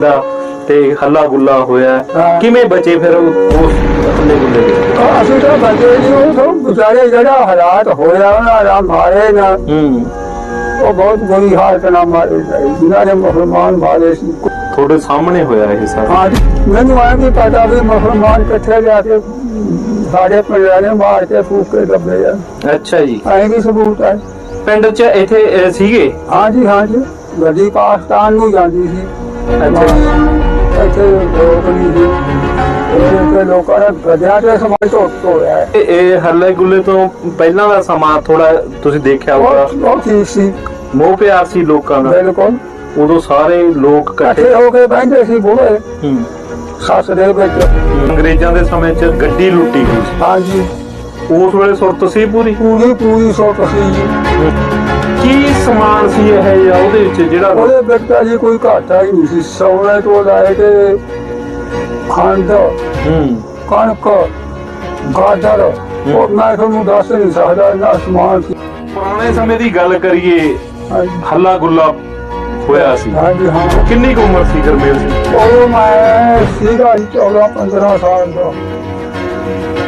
ਦਾ ਤੇ ਹੱਲਾ ਗੁੱਲਾ ਹੋਇਆ। ਹਾਂ। ਕਿਵੇਂ ਬਚੇ ਫਿਰ ਉਹ ਉਸ ਹੱਲੇ ਗੁੱਲੇ ਦੇ? ਤਾਂ ਅਸੀਂ ਤਾਂ ਬੰਦੇ ਜੀ ਉਹ ਤਾਂ ਜਿਹੜਾ ਹਾਲਾਤ ਹੋਇਆ ਉਹਨਾਂ ਦਾ ਮਾਰੇ ਨਾ। ਹੂੰ। ਉਹ ਬਹੁਤ ਬੁਰੀ ਹਾਲਤ ਨਾਲ ਮਾਰੇ ਗਏ। ਜਿਨ੍ਹਾਂ ਨੇ ਮੁਸਲਮਾਨ ਮਾਰੇ ਸੀ। ਤੁਹਾਡੇ ਸਾਹਮਣੇ ਹੋਇਆ ਇਹ ਸਾਰਾ? ਹਾਂ ਮੈਨੂੰ ਆਇਆ ਵੀ ਪਤਾ ਵੀ ਮੁਸਲਮਾਨ ਕਿੱਥੇ ਜਾ ਕੇ ਸਾਡੇ ਪਿੰਡ ਵਾਲੇ ਮਾਰ ਕੇ ਫੂਕ ਕੇ ਦੱਬੇ ਆ। ਅੱਛਾ ਜੀ। ਐਂ ਵੀ ਸਬੂਤ ਹੈ। ਪਿੰਡ 'ਚ ਇੱਥੇ ਅਹ, ਸੀਗੇ? ਹਾਂ ਜੀ ਹਾਂ ਜੀ। ਗੱਡੀ ਪਾਕਿਸਤਾਨ ਨੂੰ ਜਾਂਦੀ ਸੀ। ਅੱਛਾ ਇੱਥੇ ਲੋਕ ਨਹੀਂ ਸੀ। ਇੱਥੇ ਲੋਕਾਂ ਨੇ ਗਧਿਆਂ ਦੇ ਸਮਾਨ ਤੋਂ ਤੋੜਿਆ ਹੈ। ਇਹ- ਇਹ ਹੱਲੇ ਗੁੱਲੇ ਤੋਂ ਪਹਿਲਾਂ ਦਾ ਸਮਾਂ ਥੋੜਾ ਤੁਸੀਂ ਦੇਖਿਆ ਹੋਊਗਾ। ਉਹ ਉਹ ਠੀਕ ਸੀ। ਮੋਹ ਪਿਆਰ ਸੀ ਲੋਕਾਂ ਦਾ। ਬਿਲਕੁਲ। ਉਦੋਂ ਸਾਰੇ ਲੋਕ ਇਕੱਠੇ ਇਕੱਠੇ ਹੋ ਕੇ ਬੈਠੇ ਸੀ ਬੁੜੇ। ਹੂੰ। ਸੱਸ ਦੇ ਵਿੱਚ। ਅੰਗਰੇਜ਼ਾਂ ਦੇ ਸਮੇਂ 'ਚ ਗੱਡੀ ਲੁੱਟੀ ਗਈ ਸੀ। ਹਾਂ ਜੀ ਉਸ ਵੇਲੇ ਸੁਰਤ ਸੀ ਪੂਰੀ? ਪੂਰੀ ਪੂਰੀ ਸੀ ਜੀ। ਕੀ ਸਮਾਨ ਸੀ ਇਹ ਜਾਂ ਉਹਦੇ ਵਿੱਚ ਜਿਹੜਾ ਉਹਦੇ ਤਾਂ ਜੀ ਕੋਈ ਘਾਟਾ ਹੀ ਨਹੀਂ ਸੀ। ਸੌਣੇ ਤੋਂ ਲੈ ਕੇ ਖੰਡ ਹੂੰ। ਕਣਕ ਗਾਜਰ ਉਹ ਮੈਂ ਤੁਹਾਨੂੰ ਦੱਸ ਨਹੀਂ ਸਕਦਾ ਨਾ ਸਮਾਨ ਸੀ। ਪੁਰਾਣੇ ਸਮੇਂ ਦੀ ਗੱਲ ਕਰੀਏ। ਹੱਲਾ ਗੁੱਲਾ ਹੋਇਆ ਸੀ। ਹਾਂ ਜੀ ਹਾਂ। ਕਿੰਨੀ ਕੁ ਉਮਰ ਸੀ ਗਰਮੇਲ ਸਿੰਘ ਉਹ ਮੈਂ ਸੀਗਾ ਜੀ 14 15 ਸਾਲ ਦਾ।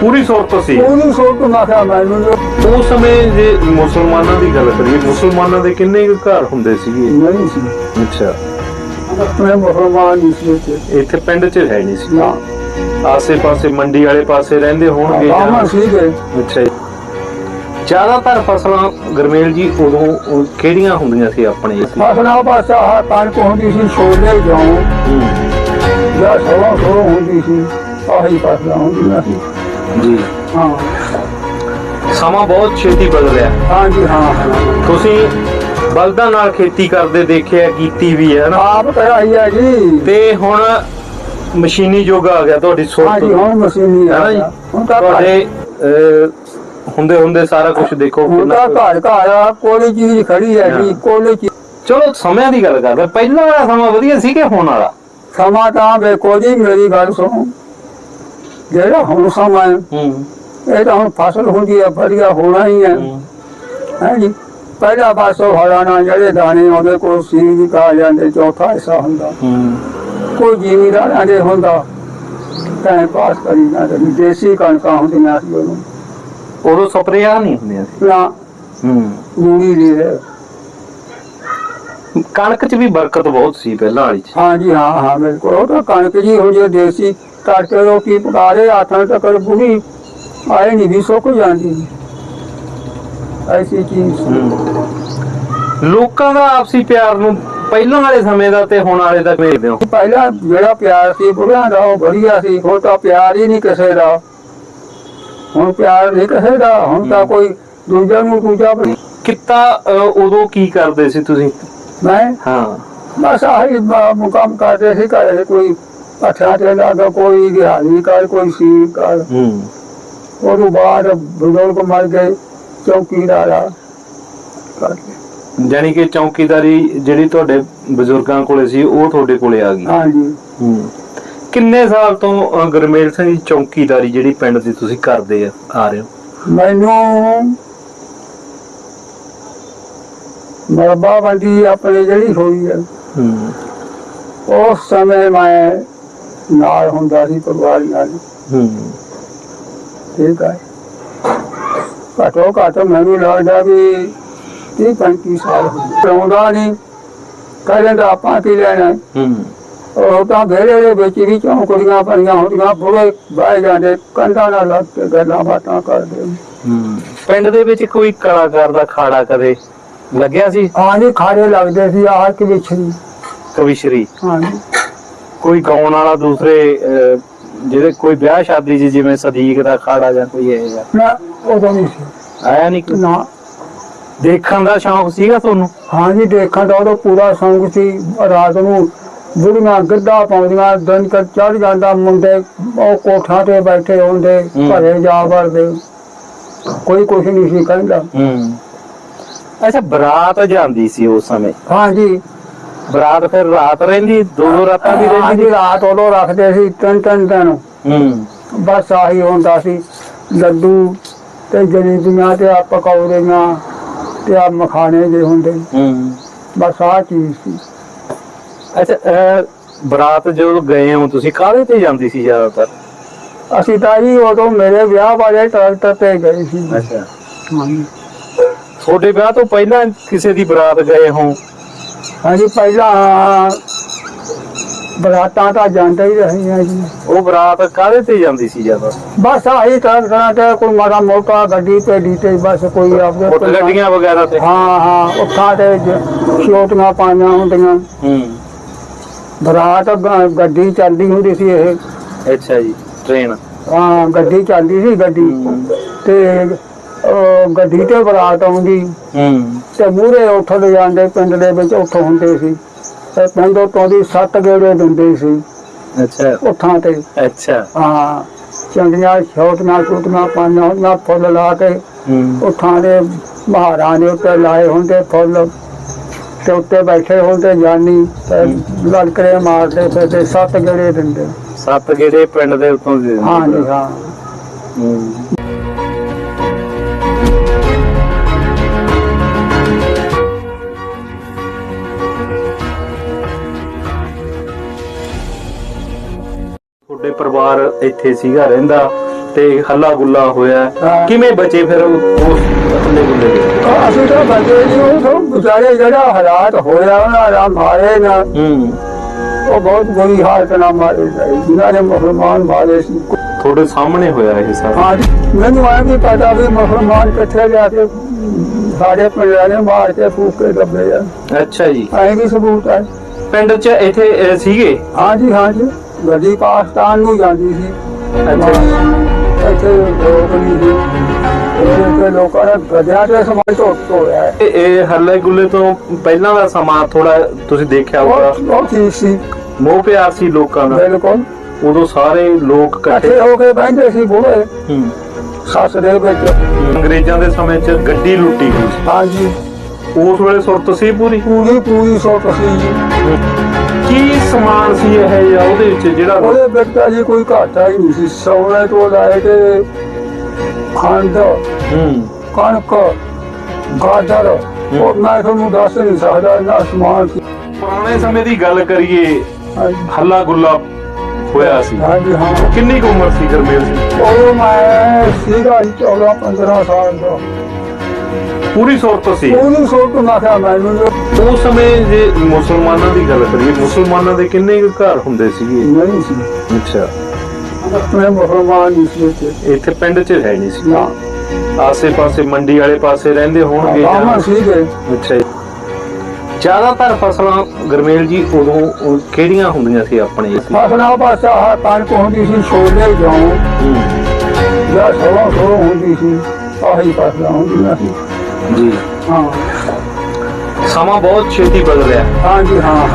ਪੂਰੀ ਸੁਰਤ ਸੀ। ਪੂਰੀ ਸੋਟ ਮੈਂ ਕਿਹਾ ਮੈਨੂੰ ਜੋ ਉਸ ਸਮੇਂ ਜੇ ਮੁਸਲਮਾਨਾਂ ਦੀ ਗੱਲ ਕਰੀਏ ਮੁਸਲਮਾਨਾਂ ਦੇ ਕਿੰਨੇ ਕੁ ਘਰ ਹੁੰਦੇ ਸੀਗੇ? ਨਹੀਂ ਸੀ। ਅੱਛਾ। ਆਪਣੇ ਮੁਸਲਮਾਨ ਨਹੀਂ ਸੀ ਇੱਥੇ। ਇੱਥੇ ਪਿੰਡ 'ਚ ਹੈ ਨਹੀਂ ਸੀ। ਨਾ। ਆਸੇ-ਪਾਸੇ ਮੰਡੀ ਵਾਲੇ ਪਾਸੇ ਰਹਿੰਦੇ ਹੋਣਗੇ ਜਾਂ- ਬਾਮਾ ਸੀਗੇ ਅੱਛਾ ਜੀ। ਜ਼ਿਆਦਾਤਰ ਫਸਲਾਂ ਗਰਮੇਲ ਜੀ ਉਦੋਂ ਉਹ ਕਿਹੜੀਆਂ ਹੁੰਦੀਆਂ ਸੀ ਆਪਣੇ ਇੱਥੇ? ਫਸਲਾਂ ਪਾਸਾ ਆਹ ਕਣਕ ਹੁੰਦੀ ਸੀ ਛੋਲੇ ਜੌਂ। ਹੂੰ, ਜਾਂ ਸਰੋਂ ਸਰੋਂ ਹੁੰਦੀ ਸੀ ਆਹੀ ਫਸਲਾਂ ਹੁੰਦੀਆਂ ਸੀ। ਜੀ। ਹਾਂ। ਸਮਾਂ ਬਹੁਤ ਛੇਤੀ ਬਦਲਿਆ ਹਾਂ ਜੀ ਹਾਂ। ਹਾਂ। ਤੁਸੀਂ ਬਲਦਾਂ ਨਾਲ ਖੇਤੀ ਕਰਦੇ ਦੇਖਿਆ ਕੀਤੀ ਵੀ ਹੈ ਨਾ? ਆਪ ਕਰਾਈ ਹੈ ਜੀ। ਤੇ ਹੁਣ ਮਸ਼ੀਨੀ ਯੁੱਗ ਆ ਗਿਆ ਤੁਹਾਡੀ ਹਾਂ ਸੋਚ ਜੀ ਹੁਣ ਮਸ਼ੀਨੀ ਹੈ ਆ ਗਿਆ। ਹੁਣ ਤਾਂ ਤੁਹਾਡੇ ਹੁੰਦੇ ਹੁੰਦੇ ਸਾਰਾ ਕੁਝ ਦੇਖੋ ਹੁਣ ਤਾਂ ਘਰ ਘਰ ਆ, ਕੋਈ ਚੀਜ਼ ਖੜੀ ਹੈ ਜੀ ਹਾਂ। ਕੋਈ ਚੀਜ਼ ਚਲੋ ਸਮਿਆਂ ਦੀ ਗੱਲ ਕਰਦੇ ਪਹਿਲਾਂ ਵਾਲਾ ਸਮਾਂ ਵਧੀਆ ਸੀ ਕਿ ਹੁਣ ਵਾਲਾ? ਸਮਾਂ ਤਾਂ ਵੇਖੋ ਜੀ ਮੇਰੀ ਗੱਲ ਸੁਣੋ। ਜਿਹੜਾ ਹੁਣ ਸਮਾਂ ਹੈ, ਹੂੰ। ਇਹ ਤਾਂ ਹੁਣ ਫਸਲ ਹੁੰਦੀ ਹੈ ਵਧੀਆ ਹੋਣਾ ਹੀ ਹੈ। ਹੂੰ, ਜੀ? ਪਹਿਲਾ ਪਾਸੋਂ ਹਰਾਣਾ ਜਿਹੜੇ ਦਾਣੇ ਆਉਂਦੇ ਕੋਈ ਸੀਂਗ ਕਾ ਜਾਂਦੇ ਚੌਥਾ ਹਿੱਸਾ ਹੁੰਦਾ। ਹੂੰ। ਕੋਈ ਜ਼ਿਮੀਦਾਰਾਂ ਦੇ ਹੁੰਦਾ ਟਾਈਮ ਪਾਸ ਕਰੀ ਜਾਂਦੇ ਸੀ। ਦੇਸੀ ਕਣਕਾਂ ਹੁੰਦੀਆਂ ਸੀ ਉਹਨੂੰ। ਉਦੋਂ ਸਪਰੇਆਂ ਨਹੀਂ ਹੁੰਦੀਆਂ ਸੀ। ਨਾ। ਹੂੰ। ਮੂੜੀ ਦੀ ਹੈ। ਕਣਕ 'ਚ ਵੀ ਬਰਕਤ ਬਹੁਤ ਸੀ ਪਹਿਲਾਂ ਵਾਲੀ 'ਚ। ਹਾਂ ਜੀ ਹਾਂ ਹਾਂ ਬਿਲਕੁਲ। ਉਹ ਤਾਂ ਕਣਕ ਜੀ ਹੁੰਦੀ ਦੇਸੀ ਤੜਕੇ ਰੋਟੀ ਪਕਾਰੇ ਆਥਣ ਤੱਕ ਬੁੜੀ ਆਏ ਨਹੀਂ ਵੀ ਸੁੱਕ ਜਾਂਦੀ। ਐਸੀ ਚੀਜ਼। ਲੋਕਾਂ ਦਾ ਆਪਸੀ ਪਿਆਰ ਨੂੰ ਪਹਿਲਾਂ ਵਾਲੇ ਸਮੇਂ ਦਾ ਤੇ ਹੁਣ ਵਾਲੇ ਦਾ ਵੇਖਦੇ ਹੋ। ਪਹਿਲਾਂ ਜਿਹੜਾ ਪਿਆਰ ਸੀ ਬੁੜਿਆਂ ਦਾ ਉਹ ਵਧੀਆ ਸੀ। ਹੁਣ ਤਾਂ ਪਿਆਰ ਹੀ ਨਹੀਂ ਕਿਸੇ ਦਾ। ਹੁਣ ਪਿਆਰ ਨਹੀਂ ਕਿਸੇ ਦਾ। ਹੁਣ ਤਾਂ ਕੋਈ ਦੂਜਾ ਨੂੰ ਦੂਜਾ ਬਣਾ- ਕਿੱਤਾ ਉਦੋਂ ਕੀ ਕਰਦੇ ਸੀ ਤੁਸੀਂ? ਮੈਂ ਹਾਂ। ਬਸ ਆਹੀ ਮੁਕਾਮ ਕਰਦੇ ਸੀ ਘਰੇ ਕੋਈ ਅੱਠਾਂ ਤੇ ਲੱਗਾ ਕੋਈ ਦਿਹਾੜੀ ਕਰ ਕੋਈ ਸੀ ਕਰ। ਹੂੰ। ਉਹ ਤੋਂ ਬਾਅਦ ਬਜ਼ੁਰਗ ਮਰ ਗਏ ਚੌਕੀਦਾਰ ਆ। ਜਾਨੀ ਕਿ ਚੌਕੀਦਾਰੀ ਜਿਹੜੀ ਤੁਹਾਡੇ ਬਜ਼ੁਰਗਾਂ ਕੋਲੇ ਸੀ ਉਹ ਤੁਹਾਡੇ ਕੋਲੇ ਆ ਗਈ। ਹਾਂਜੀ। ਹੂੰ। ਕਿੰਨੇ ਸਾਲ ਤੋਂ ਗੁਰਮੇਲ ਸਿੰਘ ਜੀ ਚੌਕੀਦਾਰੀ ਜਿਹੜੀ ਪਿੰਡ ਦੀ ਤੁਸੀਂ ਕਰਦੇ ਆ ਆ ਰਹੇ ਹੋ? ਮੈਨੂੰ ਮਰਬਾ ਬੰਦੀ ਆਪਣੀ ਜਿਹੜੀ ਹੋਈ ਹੈ ਹੂੰ। ਉਸ ਸਮੇਂ ਮੈਂ ਨਾਲ ਹੁੰਦਾ ਸੀ ਪਰਿਵਾਰ ਨਾਲ ਹੂੰ। ਠੀਕ ਹੈ ਘੱਟੋ ਘੱਟ ਮੈਨੂੰ ਲੱਗਦਾ ਵੀ ਤੀਹ ਪੈਂਤੀ ਸਾਲ ਆਉਂਦਾ ਨਹੀਂ ਕਹਿੰਦੇ ਆਪਾਂ ਕੀ ਲੈਣਾ? ਹੂੰ। ਉਹ ਤਾਂ ਘੇਰੇ ਦੇ ਵਿੱਚ ਵੀ ਚੌਂਕੜੀਆਂ ਪਈਆਂ ਹੁੰਦੀਆਂ ਬੁੜੇ ਬਹਿ ਜਾਂਦੇ ਕੰਧਾਂ ਨਾਲ ਲੱਗ ਕੇ ਗੱਲਾਂ ਬਾਤਾਂ ਕਰਦੇ। ਹੂੰ। ਪਿੰਡ ਦੇ ਵਿੱਚ ਕੋਈ ਕਲਾਕਾਰ ਦਾ ਖਾੜਾ ਕਦੇ ਲੱਗਿਆ ਸੀ? ਆਂਦੇ ਖਾੜੇ ਲੱਗਦੇ ਸੀ ਆਹ ਕਿ ਵਿਛੜੀ ਕਵਿਸ਼ਰੀ ਹਾਂਜੀ ਕੋਈ ਗਾਉਣ ਵਾਲਾ ਦੂਸਰੇ ਜਿਹਦੇ ਕੋਈ ਵਿਆਹ ਸ਼ਾਦੀ 'ਚ ਜਿਵੇਂ ਸਦੀਕ ਦਾ ਖਾੜਾ ਜਾਂ ਕੋਈ ਇਹ ਜਿਹਾ? ਨਾ ਉਦੋਂ ਨਹੀਂ ਸੀ। ਆਇਆ ਨਹੀਂ ਕੋਈ? ਨਾ। ਦੇਖਣ ਦਾ ਸ਼ੌਂਕ ਸੀਗਾ ਤੁਹਾਨੂੰ? ਹਾਂਜੀ ਦੇਖਣ ਦਾ ਉਹਦਾ ਪੂਰਾ ਸੰਗ ਸੀ। ਰਾਤ ਨੂੰ ਬੁੜੀਆਂ ਗਿੱਧਾ ਪਾਉਂਦੀਆਂ ਦਿਨ ਕਰ ਚੜ ਜਾਂਦਾ ਮੁੰਡੇ ਉਹ ਕੋਠਾਂ ਤੇ ਬੈਠੇ ਹੁੰਦੇ ਹੂੰ। ਘਰੇ ਜਾ ਵੜਦੇ। ਕੋਈ ਕੁਛ ਨਹੀਂ ਸੀ ਕਹਿੰਦਾ। ਹੂੰ। ਅੱਛਾ ਬਰਾਤ ਜਾਂਦੀ ਸੀ ਉਸ ਸਮੇਂ? ਹਾਂਜੀ। ਬਰਾਤ ਫਿਰ ਰਾਤ ਰਹਿੰਦੀ ਦੋ ਦੋ ਰਾਤਾਂ ਵੀ ਰਹਿੰਦੀ ਹਾਂਜੀ ਰਾਤ ਉਦੋਂ ਰੱਖਦੇ ਸੀ ਤਿੰਨ ਤਿੰਨ ਦਿਨ। ਹੂੰ। ਬਸ ਆਹੀ ਹੁੰਦਾ ਸੀ। ਲੱਡੂ ਤੇ ਜਲੇਬੀਆਂ ਤੇ ਆ ਪਕੌੜੀਆਂ ਤੇ ਆ ਮਖਾਣੇ ਜੇ ਹੁੰਦੇ। ਹੂੰ। ਬਸ ਆਹ ਚੀਜ਼ ਸੀ। ਅੱਛਾ ਬਰਾਤ ਜਦੋਂ ਗਏ ਹੋ ਤੁਸੀਂ ਕਾਹਦੇ ਤੇ ਜਾਂਦੀ ਸੀ ਜ਼ਿਆਦਾਤਰ? ਅਸੀਂ ਤਾਂ ਜੀ ਉਦੋਂ ਮੇਰੇ ਵਿਆਹ ਵਾਲੇ ਟਰੈਕਟਰ ਤੇ ਗਏ ਸੀ। ਅੱਛਾ। ਹਾਂਜੀ। ਤੁਹਾਡੇ ਵਿਆਹ ਤੋਂ ਪਹਿਲਾਂ ਕਿਸੇ ਦੀ ਬਰਾਤ ਗਏ ਹੋ? ਹਾਂਜੀ ਪਹਿਲਾਂ ਬਰਾਤਾਂ ਤਾਂ ਜਾਂਦੇ ਹੀ ਰਹੇ ਆ ਜੀ। ਉਹ ਬਰਾਤ ਕਾਹਦੇ ਤੇ ਜਾਂਦੀ ਸੀ ਜ਼ਿਆਦਾ ਬਸ ਆਹੀ ਟਰੈਕਟਰਾਂ ਤੇ ਕੋਈ ਮਾੜਾ ਮੋਟਾ ਗੱਡੀ ਤੇ ਡੀਤੇ ਬਸ ਕੋਈ ਆਪਦੇ ਮੋਟਰ ਗੱਡੀਆਂ ਵਗੈਰਾ ਤੇ। ਹਾਂ ਹਾਂ ਉੱਥਾਂ ਤੇ ਛੋਟੀਆਂ ਪਾਈਆਂ ਹੁੰਦੀਆਂ। ਹੂੰ। ਬਰਾਤ ਗੱਡੀ ਚੱਲਦੀ ਹੁੰਦੀ ਸੀ ਇਹ। ਅੱਛਾ ਜੀ ਟ੍ਰੇਨ। ਹਾਂ ਗੱਡੀ ਚੱਲਦੀ ਸੀ ਗੱਡੀ। ਤੇ ਗੱਡੀ ਤੇ ਬਰਾਤ ਆਉਂਦੀ। ਹੂੰ। ਤੇ ਮੂਹਰੇ ਉੱਥੋਂ ਲੈ ਜਾਂਦੇ ਪਿੰਡ ਦੇ ਵਿੱਚ ਉੱਥੋਂ ਹੁੰਦੇ ਸੀ। ਤੇ ਪਿੰਡੋਂ ਤੋਂ ਦੀ ਸੱਤ ਗੇੜੇ ਦਿੰਦੇ ਸੀ। ਅੱਛਾ। ਉੱਥਾਂ ਤੇ। ਅੱਛਾ। ਹਾਂ। ਚੰਗੀਆਂ ਛੋਟੀਆਂ ਛੋਟੀਆਂ ਪਾਈਆਂ ਹੁੰਦੀਆਂ ਫੁੱਲ ਲਾ ਕੇ ਉੱਥਾਂ ਦੇ ਮਹਾਰਾਂ ਦੇ ਉੱਤੇ ਲਾਏ ਹੁੰਦੇ ਫੁੱਲ। ਤੇ ਉੱਤੇ ਬੈਠੇ ਹੁੰਦੇ ਜਾਨੀ। ਤੇ ਲੜਕਰੇ ਮਾਰਦੇ ਫਿਰ ਤੇ ਸੱਤ ਗੇੜੇ ਦਿੰਦੇ। ਸੱਤ ਗੇੜੇ ਪਿੰਡ ਦੇ ਉੱਤੋਂ ਦੇ ਹਾਂ। ਜੀ ਹਾਂ। ਪਰਿਵਾਰ ਇੱਥੇ ਸੀਗਾ ਰਹਿੰਦਾ ਤੇ ਹੱਲਾ ਗੁੱਲਾ ਹੋਇਆ। ਹਾਂ। ਕਿਵੇਂ ਬਚੇ ਫਿਰ ਉਹ- ਹੱਲੇ ਗੁੱਲੇ ਦੇ? ਤਾਂ ਅਸੀਂ ਤਾਂ ਬੰਦੇ ਜੀ ਉਹ ਵਿਚਾਰੇ ਜਿਹੜਾ ਹਾਲਾਤ ਹੋਇਆ ਉਹਨਾਂ ਦਾ ਮਾਰੇ ਨਾ। ਹੂੰ। ਉਹ ਬਹੁਤ ਬੁਰੀ ਹਾਲਤ ਨਾਲ ਮਾਰੇ ਗਏ। ਜਿਨ੍ਹਾਂ ਨੇ ਮੁਸਲਮਾਨ ਮਾਰੇ ਸੀ। ਤੁਹਾਡੇ ਸਾਹਮਣੇ ਹੋਇਆ ਇਹ ਸਾਰਾ? ਹਾਂ ਜੀ, ਮੈਨੂੰ ਆਇਆ ਵੀ ਪਤਾ ਵੀ ਮੁਸਲਮਾਨ ਇਕੱਠੇ ਜਾ ਕੇ ਸਾਡੇ ਪਿੰਡ ਵਾਲੇ ਮਾਰ ਕੇ ਫੂਕ ਕੇ ਦੱਬੇ ਆ। ਅੱਛਾ ਜੀ। ਐਂ ਵੀ ਸਬੂਤ ਹੈ ਪਿੰਡ 'ਚ ਇੱਥੇ ਅਹ, ਸੀਗੇ? ਹਾਂ ਜੀ ਹਾਂ ਜੀ। ਗੱਡੀ ਪਾਕਿਸਤਾਨ ਨੂੰ ਜਾਂਦੀ ਸੀ। ਅੱਛਾ। ਇੱਥੇ ਲੋਕ ਨਹੀਂ ਸੀ। ਇੱਥੇ ਲੋਕਾਂ ਨੇ ਗੱਡਿਆਂ ਤੇ ਹੈ। ਇਹ- ਹੱਲੇ ਗੁੱਲੇ ਤੋਂ ਪਹਿਲਾਂ ਦਾ ਸਮਾਂ ਥੋੜਾ ਤੁਸੀਂ ਦੇਖਿਆ ਹੋਊਗਾ। ਉਹ ਉਹ ਠੀਕ ਸੀ। ਮੋਹ ਪਿਆਰ ਸੀ ਲੋਕਾਂ ਦਾ। ਬਿਲਕੁਲ। ਉਦੋਂ ਸਾਰੇ ਲੋਕ ਇਕੱਠੇ ਇਕੱਠੇ ਹੋ ਕੇ ਬਹਿੰਦੇ ਸੀ ਬੋਲੇ ਹੂੰ। ਸੱਸ ਦੇ ਵਿੱਚ। ਅੰਗਰੇਜ਼ਾਂ ਦੇ ਸਮੇਂ 'ਚ ਗੱਡੀ ਲੁੱਟੀ ਗਈ ਸੀ। ਹਾਂ ਜੀ ਉਸ ਵੇਲੇ ਸੁਰਤ ਸੀ ਪੂਰੀ? ਪੂਰੀ ਪੂਰੀ ਸੋਚ ਸੀ ਜੀ। ਸਮਾਨ ਸੀ ਇਹ ਜਾਂ ਉਹਦੇ ਵਿੱਚ ਜਿਹੜਾ ਉਹਦੇ ਤਾਂ ਜੀ ਕੋਈ ਘਾਟਾ ਹੀ ਨਹੀਂ ਸੀ। ਸੌਣੇ ਤੋਂ ਲੈ ਕੇ ਖੰਡ ਹੂੰ। ਕਣਕ ਗਾਜਰ ਉਹ ਮੈਂ ਤੁਹਾਨੂੰ ਦੱਸ ਨਹੀਂ ਸਕਦਾ ਇੰਨਾ ਸਮਾਨ ਸੀ। ਪੁਰਾਣੇ ਸਮੇਂ ਦੀ ਗੱਲ ਕਰੀਏ। ਹੱਲਾ ਗੁੱਲਾ ਹੋਇਆ ਸੀ। ਹਾਂ। ਕਿੰਨੀ ਕੁ ਉਮਰ ਸੀ ਗਰਮੇਲ ਸੀ ਉਹ ਮੈਂ ਸੀਗਾ ਜੀ 14 15 ਸਾਲ ਦਾ। ਪੂਰੀ ਸੁਰਤ ਸੀ। ਉਹਨੂੰ ਸੋਚ ਮੈਂ ਕਿਹਾ ਮੈਨੂੰ ਉਸ ਸਮੇਂ ਜੇ ਮੁਸਲਮਾਨਾਂ ਦੀ ਗੱਲ ਕਰੀਏ ਮੁਸਲਮਾਨਾਂ ਦੇ ਕਿੰਨੇ ਕੁ ਘਰ ਹੁੰਦੇ ਸੀਗੇ? ਨਹੀਂ ਸੀ। ਅੱਛਾ। ਆਪਣੇ ਮੁਸਲਮਾਨ ਨਹੀਂ ਸੀ ਇੱਥੇ। ਇੱਥੇ ਪਿੰਡ 'ਚ ਹੈ ਨਹੀਂ ਸੀ। ਨਾ। ਆਸੇ-ਪਾਸੇ ਮੰਡੀ ਵਾਲੇ ਪਾਸੇ ਰਹਿੰਦੇ ਹੋਣਗੇ ਜਾਂ- ਬਾਮਾ ਸੀਗੇ। ਅੱਛਾ ਜੀ। ਜ਼ਿਆਦਾਤਰ ਫਸਲਾਂ ਗਰਮੇਲ ਜੀ ਉਦੋਂ ਉਹ ਕਿਹੜੀਆਂ ਹੁੰਦੀਆਂ ਸੀ ਆਪਣੇ ਇੱਥੇ? ਫਸਲਾਂ ਪਾਸਾ ਆਹ ਕਣਕ ਹੁੰਦੀ ਸੀ ਛੋਲੇ ਹੂੰ, ਜਾਂ ਸਰੋਂ ਸਰੋਂ ਹੁੰਦੀ ਸੀ ਆਹੀ ਫਸਲਾਂ ਹੁੰਦੀਆਂ ਸੀ। ਜੀ ਹਾਂ। ਸਮਾਂ ਬਹੁਤ ਛੇਤੀ ਬਦਲਿਆ ਹਾਂ ਜੀ ਹਾਂ।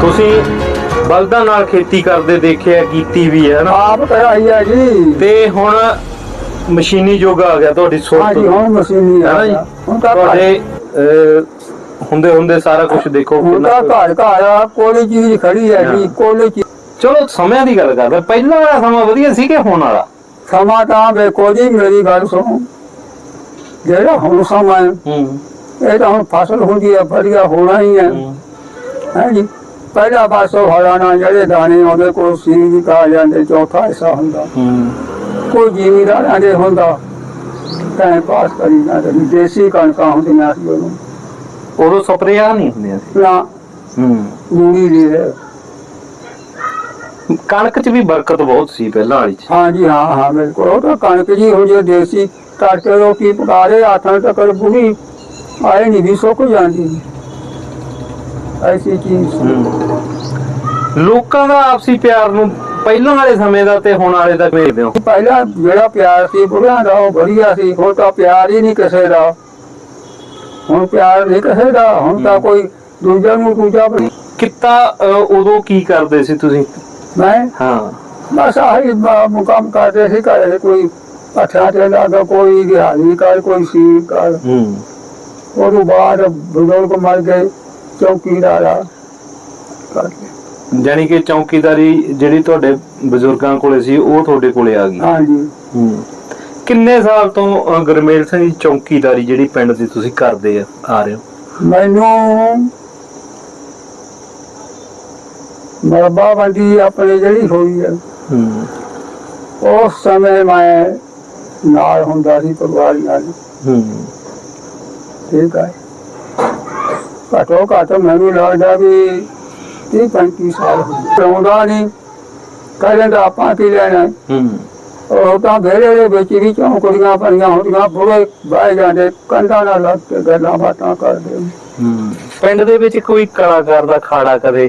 ਤੁਸੀਂ ਬਲਦਾਂ ਨਾਲ ਖੇਤੀ ਕਰਦੇ ਦੇਖਿਆ ਕੀਤੀ ਵੀ ਹੈ ਨਾ? ਆਪ ਕਰਾਈ ਹੈ ਜੀ। ਤੇ ਹੁਣ ਮਸ਼ੀਨੀ ਯੁੱਗ ਆ ਗਿਆ ਤੁਹਾਡੀ ਸੋਚ ਹਾਂ ਜੀ ਹੁਣ ਮਸ਼ੀਨੀ ਹੈ ਆ ਗਿਆ। ਹੁਣ ਤਾਂ ਤੁਹਾਡੇ ਹੁੰਦੇ ਹੁੰਦੇ ਸਾਰਾ ਕੁਝ ਦੇਖੋ ਹੁਣ ਤਾਂ ਘਰ ਘਰ ਆ, ਕੋਈ ਚੀਜ਼ ਖੜੀ ਹੈ ਜੀ। ਕੋਈ ਚੀਜ਼ ਚਲੋ ਸਮਿਆਂ ਦੀ ਗੱਲ ਕਰਦੇ ਪਹਿਲਾਂ ਵਾਲਾ ਸਮਾਂ ਵਧੀਆ ਸੀ ਕਿ ਹੁਣ ਵਾਲਾ? ਸਮਾਂ ਤਾਂ ਵੇਖੋ ਜੀ ਮੇਰੀ ਗੱਲ ਸੁਣੋ। ਜਿਹੜਾ ਹੁਣ ਸਮਾਂ ਹੈ, ਇਹ ਤਾਂ ਹੁਣ ਫਸਲ ਹੁੰਦੀ ਹੈ ਵਧੀਆ ਹੋਣਾ ਹੀ ਹੈ। ਹੂੰ, ਹੈ ਜੀ? ਪਹਿਲਾ ਪਾਸੋਂ ਹਲਾਣਾ ਜਿਹੜੇ ਦਾਣੇ ਆਉਂਦੇ ਕੋਈ ਸੀਰੀ ਕਾ ਜਾਂਦੇ ਚੌਥਾ ਹਿੱਸਾ ਹੁੰਦਾ। ਕੋਈ ਜ਼ਿਮੀਦਾਰਾਂ ਦੇ ਹੁੰਦਾ ਟਾਈਮ ਪਾਸ ਕਰੀ ਜਾਂਦੇ ਸੀ। ਦੇਸੀ ਕਣਕਾਂ ਹੁੰਦੀਆਂ ਸੀ ਉਦੋਂ ਉਦੋਂ ਸਪਰੇਆਂ ਨਹੀਂ ਹੁੰਦੀਆਂ ਸੀ। ਨਾ। ਹੂੰ। ਮੂੰਗੀ ਦੀ ਹੈ। ਕਣਕ 'ਚ ਵੀ ਬਰਕਤ ਬਹੁਤ ਸੀ ਪਹਿਲਾਂ ਵਾਲੀ 'ਚ। ਹਾਂ ਜੀ ਹਾਂ ਹਾਂ ਬਿਲਕੁਲ। ਉਹ ਤਾਂ ਕਣਕ ਜੀ ਹੁੰਦੀ ਦੇਸੀ ਤੜਕੇ ਰੋਟੀ ਪਕਾ ਦੇ ਆਥਾਂ ਤੱਕ ਪੂਰੀ ਆਏ ਨਹੀਂ ਵੀ ਸੁੱਕ ਜਾਂਦੀ। ਐਸੀ ਚੀਜ਼। ਲੋਕਾਂ ਦਾ ਆਪਸੀ ਪਿਆਰ ਨੂੰ ਪਹਿਲਾਂ ਵਾਲੇ ਸਮੇਂ ਦਾ ਤੇ ਹੁਣ ਵਾਲੇ ਦਾ ਵੇਖਦੇ ਹੋ। ਪਹਿਲਾਂ ਜਿਹੜਾ ਪਿਆਰ ਸੀ ਬੁੜਿਆਂ ਦਾ ਉਹ ਵਧੀਆ ਸੀ। ਹੁਣ ਤਾਂ ਪਿਆਰ ਹੀ ਨਹੀਂ ਕਿਸੇ ਦਾ। ਹੁਣ ਪਿਆਰ ਨਹੀਂ ਕਿਸੇ ਦਾ। ਹੁਣ ਤਾਂ ਕੋਈ ਦੂਜਾ ਨੂੰ ਦੂਜਾ ਕਿੱਤਾ ਉਦੋਂ ਕੀ ਕਰਦੇ ਸੀ ਤੁਸੀਂ? ਮੈਂ? ਹਾਂ। ਬਸ ਆਹੀ ਮੁਕਾਮ ਕਰਦੇ ਸੀ ਘਰੇ ਕੋਈ ਅੱਠਾਂ ਤੇ ਲਾਗਾ ਕੋਈ ਦਿਹਾੜੀ ਕਰ ਕੋਈ ਸੀ ਕਰ ਹੂੰ। ਉਹਨੂੰ ਬਾਅਦ ਬਜ਼ੁਰਗ ਮਰ ਗਏ ਚੌਕੀਦਾਰ ਜਾਨੀ ਕਿ ਚੌਕੀਦਾਰੀ ਜਿਹੜੀ ਤੁਹਾਡੇ ਬਜ਼ੁਰਗਾਂ ਕੋਲੇ ਸੀ ਉਹ ਤੁਹਾਡੇ ਕੋਲੇ ਆ ਗਈ? ਹਾਂਜੀ। ਹੂੰ। ਕਿੰਨੇ ਸਾਲ ਤੋਂ ਗੁਰਮੇਲ ਸਿੰਘ ਜੀ ਚੌਕੀਦਾਰੀ ਜਿਹੜੀ ਪਿੰਡ ਦੀ ਤੁਸੀਂ ਕਰਦੇ ਆ ਆ ਰਹੇ ਹੋ? ਮੈਨੂੰ ਮਰਬਾ ਬੰਦੀ ਆਪਣੇ ਜਿਹੜੀ ਹੋਈ ਹੈ ਹੂੰ। ਉਸ ਸਮੇਂ ਮੈਂ ਨਾਲ ਹੁੰਦਾ ਸੀ ਪਰਿਵਾਰ ਨਾਲ ਹੂੰ। ਠੀਕ ਹੈ ਘੱਟੋ ਘੱਟ ਮੈਨੂੰ ਲੱਗਦਾ ਵੀ 30 35 ਸਾਲ ਹੋ ਗਏ। ਆਉਂਦਾ ਨਹੀਂ ਕਹਿੰਦਾ ਆਪਾਂ ਕੀ ਲੈਣਾ? ਹੂੰ। ਉਹ ਤਾਂ ਘਰੇ ਦੇ ਵਿੱਚ ਵੀ ਚੌਂਕੜੀਆਂ ਪਈਆਂ ਹੁੰਦੀਆਂ ਬੁੜੇ ਬਹਿ ਜਾਂਦੇ ਕੰਧਾਂ ਨਾਲ ਲੱਗ ਕੇ ਗੱਲਾਂ ਬਾਤਾਂ ਕਰਦੇ। ਹੂੰ। ਪਿੰਡ ਦੇ ਵਿੱਚ ਕੋਈ ਕਲਾਕਾਰ ਦਾ ਖਾੜਾ ਕਦੇ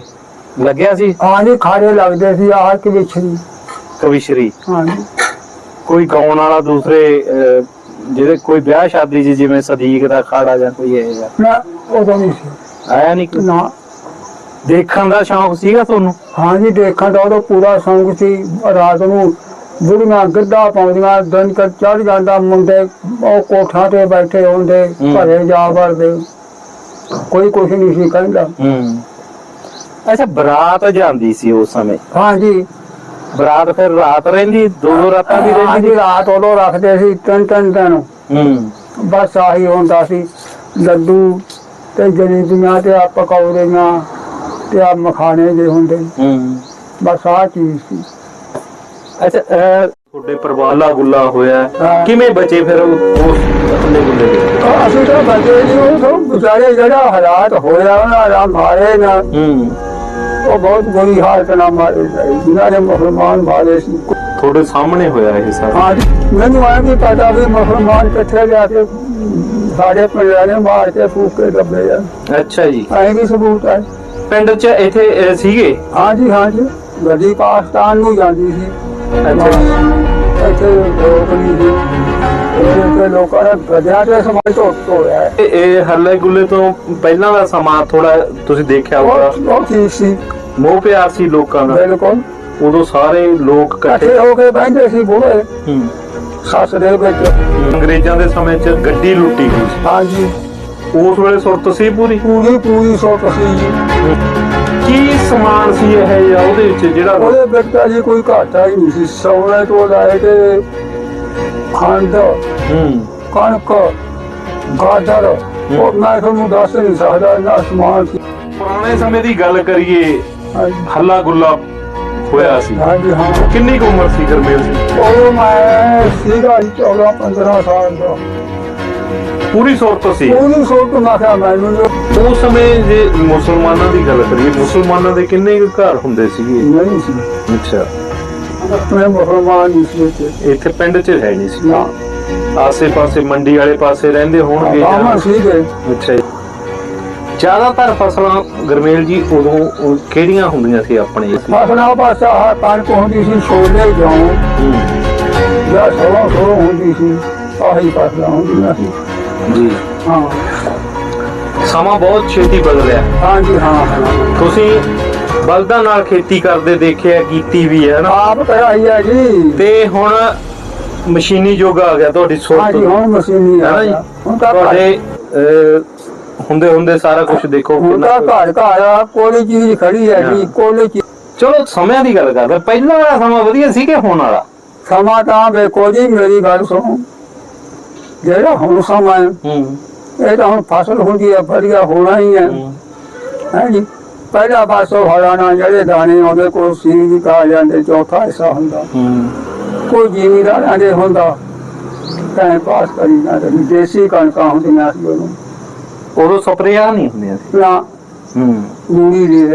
ਲੱਗਿਆ ਸੀ? ਹਾਂਜੀ ਖਾੜੇ ਲੱਗਦੇ ਸੀ ਆਹ ਕਿ ਵਿਛੜੀ ਕਵਿਸ਼ਰੀ ਹਾਂਜੀ ਕੋਈ ਗਾਉਣ ਵਾਲਾ ਦੂਸਰੇ ਜਿਹਦੇ ਕੋਈ ਵਿਆਹ ਸ਼ਾਦੀ 'ਚ ਜਿਵੇਂ ਸਦੀਕ ਦਾ ਖਾੜਾ ਜਾਂ ਕੋਈ ਇਹ ਜਿਹਾ। ਨਾ ਉਦੋਂ ਨਹੀਂ ਸੀ। ਆਇਆ ਨਹੀਂ ਕੋਈ? ਨਾ। ਦੇਖਣ ਦਾ ਸ਼ੌਂਕ ਸੀਗਾ ਤੁਹਾਨੂੰ? ਹਾਂਜੀ ਦੇਖਣ ਦਾ ਉਹਦਾ ਪੂਰਾ ਸੰਗ ਸੀ। ਰਾਤ ਨੂੰ ਬੁੜੀਆਂ ਗਿੱਧਾ ਪਾਉਂਦੀਆਂ ਦਿਨ ਕਰ ਚੜ ਜਾਂਦਾ ਮੁੰਡੇ ਉਹ ਕੋਠਾਂ ਤੇ ਬੈਠੇ ਹੁੰਦੇ ਹੂੰ। ਘਰੇ ਜਾ ਵੜਦੇ। ਕੋਈ ਕੁਛ ਨਹੀਂ ਸੀ ਕਹਿੰਦਾ। ਹੂੰ। ਅੱਛਾ ਬਰਾਤ ਜਾਂਦੀ ਸੀ ਉਸ ਸਮੇਂ? ਹਾਂਜੀ ਬਰਾਤ ਫਿਰ ਰਾਤ ਰਹਿੰਦੀ ਦੋ ਦੋ ਰਾਤਾਂ ਦੀ ਰਹਿੰਦੀ। ਹਾਂਜੀ ਰਾਤ ਉਦੋਂ ਰੱਖਦੇ ਸੀ ਤਿੰਨ ਤਿੰਨ ਦਿਨ। ਹੂੰ। ਬਸ ਆਹੀ ਹੁੰਦਾ ਸੀ ਲੱਡੂ ਤੇ ਜਲੇਬੀਆਂ ਤੇ ਆ ਪਕੌੜੀਆਂ ਤੇ ਆ ਮਖਾਣੇ ਜੇ ਹੁੰਦੇ। ਹੂੰ। ਬਸ ਆਹ ਚੀਜ਼ ਸੀ। ਅੱਛਾ ਤੁਹਾਡੇ ਪਰਿਵਾਰ ਦਾ ਗੁੱਲਾ ਹੋਇਆ। ਕਿਵੇਂ ਬਚੇ ਫਿਰ ਉਹ ਉਸ ਥੱਲੇ ਗੁੱਲੇ ਦੇ? ਅਸੀਂ ਤਾਂ ਉਹ ਵਿਚਾਰੇ ਜਿਹੜਾ ਹਾਲਾਤ ਹੋਇਆ ਉਹਨਾਂ ਦਾ ਮਾਰੇ ਨਾ। ਹੂੰ। ਉਹ ਬਹੁਤ ਬੁਰੀ ਹਾਲਤ ਨਾਲ ਮਾਰੇ ਗਏ। ਜਿਨ੍ਹਾਂ ਨੇ ਮੁਸਲਮਾਨ ਮਾਰੇ ਸੀ। ਤੁਹਾਡੇ ਸਾਹਮਣੇ ਹੋਇਆ ਇਹ ਸਾਰਾ? ਹਾਂ ਮੈਨੂੰ ਆਇਆ ਵੀ ਪਤਾ ਵੀ ਮੁਸਲਮਾਨ ਕਿੱਥੇ ਜਾ ਕੇ ਸਾਡੇ ਪਿੰਡ ਵਾਲੇ ਮਾਰ ਕੇ ਫੂਕ ਕੇ ਦੱਬੇ ਆ। ਅੱਛਾ ਜੀ। ਐਂ ਵੀ ਸਬੂਤ ਹੈ। ਪਿੰਡ 'ਚ ਇੱਥੇ ਅਹ, ਸੀਗੇ? ਹਾਂਜੀ ਹਾਂਜੀ। ਗੱਡੀ ਪਾਕਿਸਤਾਨ ਨੂੰ ਜਾਂਦੀ ਸੀ। ਅੱਛਾ। ਇੱਥੇ ਲੋਕ ਨਹੀਂ ਸੀ ਇੱਥੇ ਲੋਕਾਂ ਨੇ ਗਧਿਆਂ ਤੇ ਸਮਾਜ ਤੋਂ ਹੋਇਆ ਹੈ ਇਹ- ਇਹ ਹੱਲੇ ਗੁੱਲੇ ਤੋਂ ਪਹਿਲਾਂ ਦਾ ਸਮਾਂ ਥੋੜਾ ਤੁਸੀਂ ਦੇਖਿਆ ਹੋਊਗਾ। ਉਹ ਠੀਕ ਸੀ। ਮੋਹ ਪਿਆਰ ਸੀ ਲੋਕਾਂ ਦਾ। ਬਿਲਕੁਲ। ਉਦੋਂ ਸਾਰੇ ਲੋਕ ਇਕੱਠੇ ਇਕੱਠੇ ਹੋ ਕੇ ਬੈਠੇ ਸੀ ਬੁੜੇ। ਹੂੰ। ਸੱਸ ਦੇ ਵਿੱਚ। ਅੰਗਰੇਜ਼ਾਂ ਦੇ ਸਮੇਂ 'ਚ ਗੱਡੀ ਲੁੱਟੀ ਗਈ ਸੀ। ਹਾਂਜੀ। ਉਸ ਵੇਲੇ ਸੁਰਤ ਸੀ ਪੂਰੀ? ਪੂਰੀ ਪੂਰੀ ਸੋਚ ਸੀ ਜੀ। ਸਮਾਨ ਸੀ ਇਹ ਜਾਂ ਉਹਦੇ ਵਿੱਚ ਜਿਹੜਾ ਉਹਦੇ ਤਾਂ ਜੀ ਕੋਈ ਘਾਟਾ ਹੀ ਨਹੀਂ ਸੀ। ਸੌਣੇ ਤੋਂ ਲੈ ਕੇ ਖੰਡ ਹੂੰ। ਕਣਕ ਗਾਜਰ ਉਹ ਮੈਂ ਤੁਹਾਨੂੰ ਦੱਸ ਨਹੀਂ ਸਕਦਾ ਨਾ ਸਮਾਨ ਸੀ। ਪੁਰਾਣੇ ਸਮੇਂ ਦੀ ਗੱਲ ਕਰੀਏ ਹਾਂਜੀ। ਹੱਲਾ ਗੁੱਲਾ ਹੋਇਆ ਸੀ। ਹਾਂਜੀ ਹਾਂ। ਕਿੰਨੀ ਕੁ ਉਮਰ ਸੀ ਗਰਮੇਲ ਸੀ ਉਹ ਮੈਂ ਸੀਗਾ ਜੀ 14 15 ਸਾਲ ਦਾ। ਪੂਰੀ ਸੁਰਤ ਸੀ। ਪੂਰੀ ਸੋਚ ਮੈਂ ਕਿਹਾ ਮੈਨੂੰ ਉਸ ਸਮੇਂ ਜੇ ਮੁਸਲਮਾਨਾਂ ਦੀ ਗੱਲ ਕਰੀਏ ਮੁਸਲਮਾਨਾਂ ਦੇ ਕਿੰਨੇ ਕੁ ਘਰ ਹੁੰਦੇ ਸੀਗੇ? ਨਹੀਂ ਸੀ। ਅੱਛਾ। ਆਪਣੇ ਮੁਸਲਮਾਨ ਨਹੀਂ ਸੀ ਇੱਥੇ। ਇੱਥੇ ਪਿੰਡ 'ਚ ਹੈ ਨਹੀਂ ਸੀ। ਨਾ। ਆਸੇ-ਪਾਸੇ ਮੰਡੀ ਵਾਲੇ ਪਾਸੇ ਰਹਿੰਦੇ ਹੋਣਗੇ ਜਾਂ- ਅੱਛਾ ਜ਼ਿਆਦਾਤਰ ਫਸਲਾਂ ਗਰਮੇਲ ਜੀ ਉਦੋਂ ਉਹ ਕਿਹੜੀਆਂ ਹੁੰਦੀਆਂ ਸੀ ਆਪਣੇ? ਇੱਥੇ? ਫਸਲਾਂ ਪਾਸਾ ਆਹ ਕਣਕ ਹੁੰਦੀ ਸੀ ਛੋਲੇ ਜੌਂ। ਹੂੰ, ਜਾਂ ਸਰੋਂ ਸਰੋਂ ਹੁੰਦੀ ਸੀ ਆਹੀ ਫਸਲਾਂ ਹੁੰਦੀਆਂ ਸੀ। ਜੀ। ਹਾਂ। ਸਮਾਂ ਬਹੁਤ ਛੇਤੀ ਬਦਲਿਆ ਹਾਂਜੀ ਹਾਂ ਹਾਂ। ਤੁਸੀਂ ਬਲਦਾਂ ਨਾਲ ਖੇਤੀ ਕਰਦੇ ਦੇਖਿਆ ਕੀਤੀ ਵੀ ਹੈ ਨਾ? ਆਪ ਕਰਾਈ ਹੈ ਜੀ। ਤੇ ਹੁਣ ਮਸ਼ੀਨੀ ਯੁੱਗ ਆ ਗਿਆ ਤੁਹਾਡੀ ਸੋਚ ਹਾਂਜੀ ਹੁਣ ਮਸ਼ੀਨੀ ਹੈ ਆ ਨਾ ਜੀ। ਹੁਣ ਤਾਂ ਤੁਹਾਡੇ ਅਹ, ਹੁੰਦੇ ਹੁੰਦੇ ਸਾਰਾ ਕੁਝ ਦੇਖੋ ਹੁਣ ਕਿੰਨਾ ਤਾਂ ਕੁ- ਘਰ ਘਰ ਆ, ਕੋਈ ਚੀਜ਼ ਖੜੀ ਹੈ ਜੀ। ਕੋਈ ਚੀਜ਼ ਚਲੋ ਸਮਿਆਂ ਦੀ ਗੱਲ ਕਰਦੇ ਪਹਿਲਾਂ ਵਾਲਾ ਸਮਾਂ ਵਧੀਆ ਸੀ ਕਿ ਹੁਣ ਵਾਲਾ? ਸਮਾਂ ਤਾਂ ਵੇਖੋ ਜੀ ਮੇਰੀ ਗੱਲ ਸੁਣੋ। ਜਿਹੜਾ ਹੁਣ ਸਮਾਂ ਹੈ, ਹੂੰ। ਇਹ ਤਾਂ ਹੁਣ ਫਸਲ ਹੁੰਦੀ ਹੈ ਵਧੀਆ ਹੋਣਾ ਹੀ ਹੈ। ਹੂੰ, ਜੀ? ਪਹਿਲਾ ਪਾਸੋਂ ਹਲਾਣਾ ਜਿਹੜੇ ਦਾਣੇ ਆਉਂਦੇ ਕੋਈ ਸੀਂਗ ਕਾ ਜਾਂਦੇ ਚੌਥਾ ਹਿੱਸਾ ਹੁੰਦਾ। ਹੂੰ। ਕੋਈ ਜ਼ਿਮੀਦਾਰਾਂ ਦੇ ਹੁੰਦਾ ਟਾਈਮ ਪਾਸ ਕਰੀ ਸੀ। ਦੇਸੀ ਕਣਕਾਂ ਹੁੰਦੀਆਂ ਸੀ ਉਦੋਂ ਉਦੋਂ ਸਪਰੇਆਂ ਨਹੀਂ ਹੁੰਦੀਆਂ ਸੀ। ਨਾ। ਹੂੰ। ਮੂੰਗੀ ਦੀ